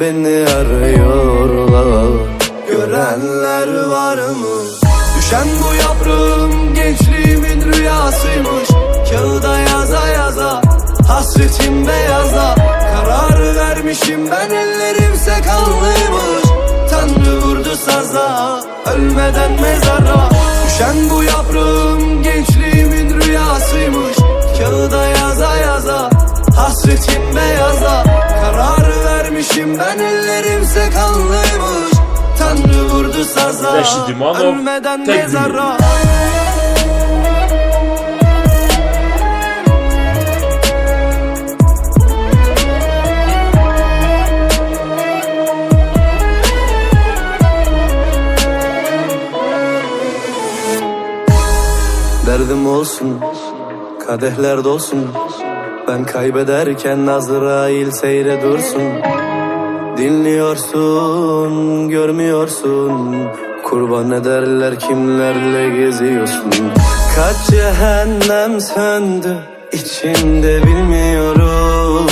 Beni arıyorlar. Görenler var mı? Düşen bu yaprağım gençliğimin rüyasıymış. Kağıda yaza yaza Hasretim beyaza Kararı vermişim ben ellerimse kanlıymış Tanrı vurdu saza Ölmeden mezara. Düşen bu yaprağım gençliğimin rüyasıymış. Kağıda yaza yaza Hasretim beyaza Vermişim ben ellerimse kanlıymış Tanrı vurdu saza Ölmeden tek mezara. Derdim olsun, kadehler dolsun. Ben kaybederken Azrail seyre dursun Dinliyorsun, görmüyorsun. Kurban ederler kimlerle geziyorsun. Kaç cehennem söndü içimde bilmiyorum.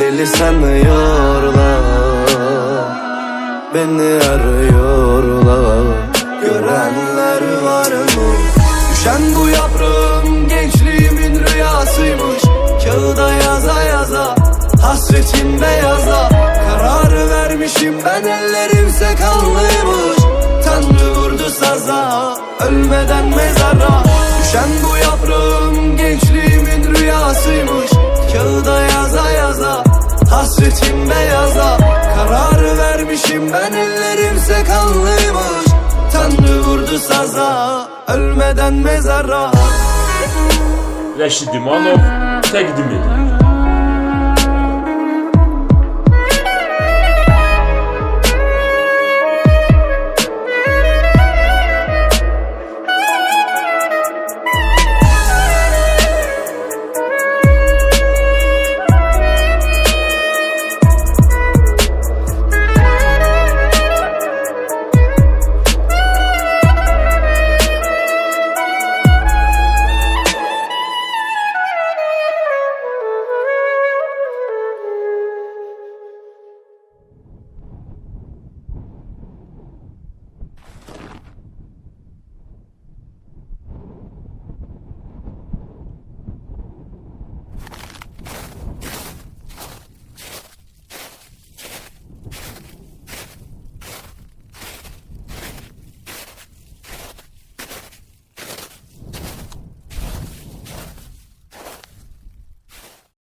Deli sanıyorlar Beni arıyorlar. Görenler var mı? Düşen bu yaprağım gençliğimin rüyasıymış. Kağıda yaza yaza Hasretim beyaza Ben ellerimse kanlıymış Tanrı vurdu saza Ölmeden mezara. Düşen bu yaprağım gençliğimin rüyasıymış. Kağıda yaza yaza Hasretim beyaza Kararı vermişim ben ellerimse kanlıymış Tanrı vurdu saza Ölmeden mezara. Rəşid İmanov təqdim edir.